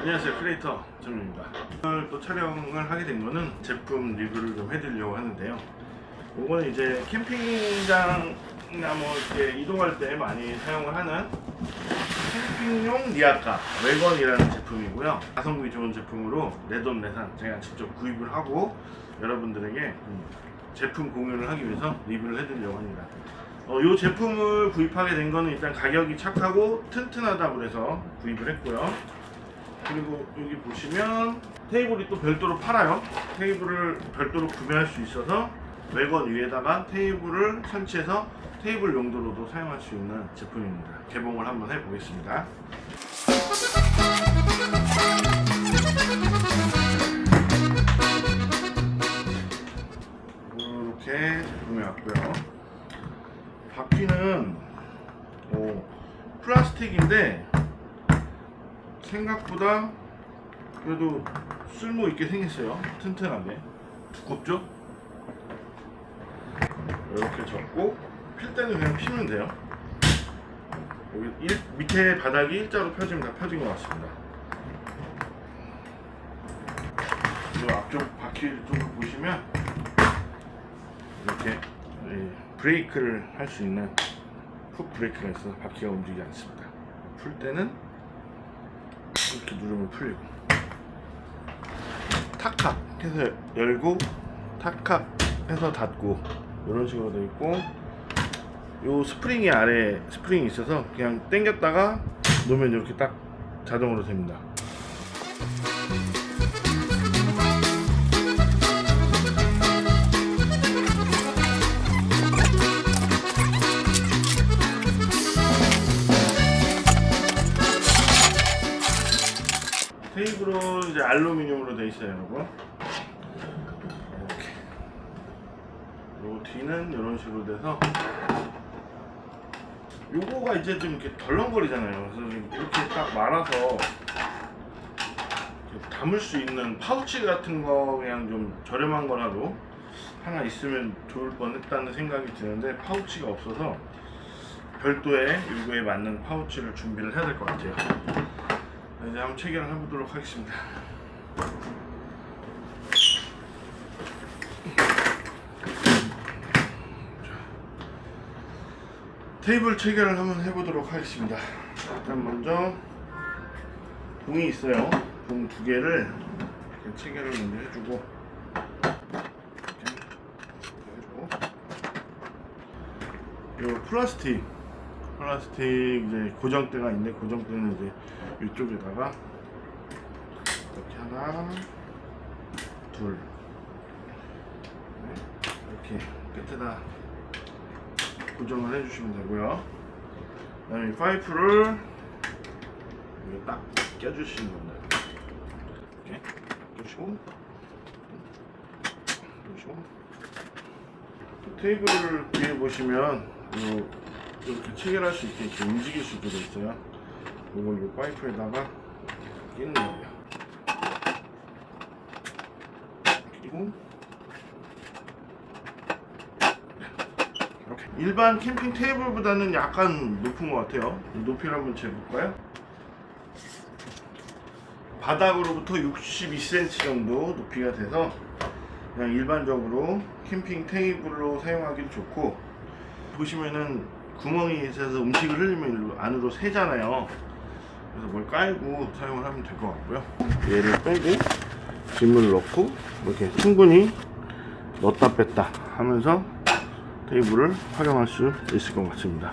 안녕하세요. 크리에이터 정입니다. 오늘 또 촬영을 하게 된 거는 제품 리뷰를 좀 해드리려고 하는데요. 이거는 이제 캠핑장이나 뭐 이렇게 이동할 때 많이 사용을 하는 캠핑용 리아카 웨건이라는 제품이고요. 가성비 좋은 제품으로 내돈 내산 제가 직접 구입을 하고 여러분들에게 음, 제품 공유를 하기 위해서 리뷰를 해드리려고 합니다. 어, 이 제품을 구입하게 된 거는 일단 가격이 착하고 튼튼하다고 해서 구입을 했고요 그리고 여기 보시면 테이블이 또 별도로 팔아요. 테이블을 별도로 구매할 수 있어서 외건 위에다가 테이블을 설치해서 테이블 용도로도 사용할 수 있는 제품입니다. 개봉을 한번 해보겠습니다. 이렇게 제품이 왔고요. 바퀴는 어, 플라스틱인데 생각보다 그래도 쓸모 있게 생겼어요. 튼튼하게. 두껍죠? 이렇게 접고 필 때는 그냥 피면 돼요. 여기 일, 밑에 바닥이 일자로 펴지면 다 펴진 것 같습니다. 이 앞쪽 바퀴를 좀 보시면 이렇게 이 브레이크를 할 수 있는 훅 브레이크가 있어서 바퀴가 움직이지 않습니다. 풀 때는 이렇게 누르면 풀리고. 탁탁 해서 열고 탁탁 해서 닫고 이런 식으로 되어 있고 요 스프링이 아래 스프링이 있어서 그냥 당겼다가 놓으면 이렇게 딱 자동으로 됩니다 테이블은 이제 알루미늄으로 되어 있어요, 여러분. 이렇게. 요 뒤는 이런 식으로 돼서 요거가 이제 좀 이렇게 덜렁거리잖아요. 그래서 좀 이렇게 딱 말아서 담을 수 있는 파우치 같은 거 그냥 좀 저렴한 거라도 하나 있으면 좋을 뻔했다는 생각이 드는데 파우치가 없어서 별도의 요거에 맞는 파우치를 준비를 해야 될 것 같아요. 이제 한번 체결을 해보도록 하겠습니다. 테이블 체결을 한번 해보도록 하겠습니다. 일단 먼저 봉이 있어요. 봉 두 개를 체결을 먼저 해주고 이렇게 해주고 요 플라스틱 플라스틱 이제 고정대가 있는데 고정대는 이제 이쪽에다가 이렇게 하나 둘. 네, 이렇게 끝에다 고정을 해주시면 되고요. 그 다음에 이 파이프를 여기 딱 껴주시는 겁니다. 이렇게 껴주시고 껴주시고. 테이블을 위에 보시면 요 이렇게 체결할 수 있게 이렇게 움직일 수 있게 돼 있어요. 이걸 이 파이프에다가 끼는 거예요. 그리고 이렇게 일반 캠핑 테이블보다는 약간 높은 것 같아요. 높이를 한번 재볼까요? 바닥으로부터 62cm 정도 높이가 돼서 그냥 일반적으로 캠핑 테이블로 사용하기 좋고 보시면은 구멍이 있어서 음식을 흘리면 일로 안으로 새잖아요. 그래서 뭘 깔고 사용을 하면 될 것 같고요. 얘를 빼고 짐을 넣고 이렇게 충분히 넣었다 뺐다 하면서 테이블을 활용할 수 있을 것 같습니다.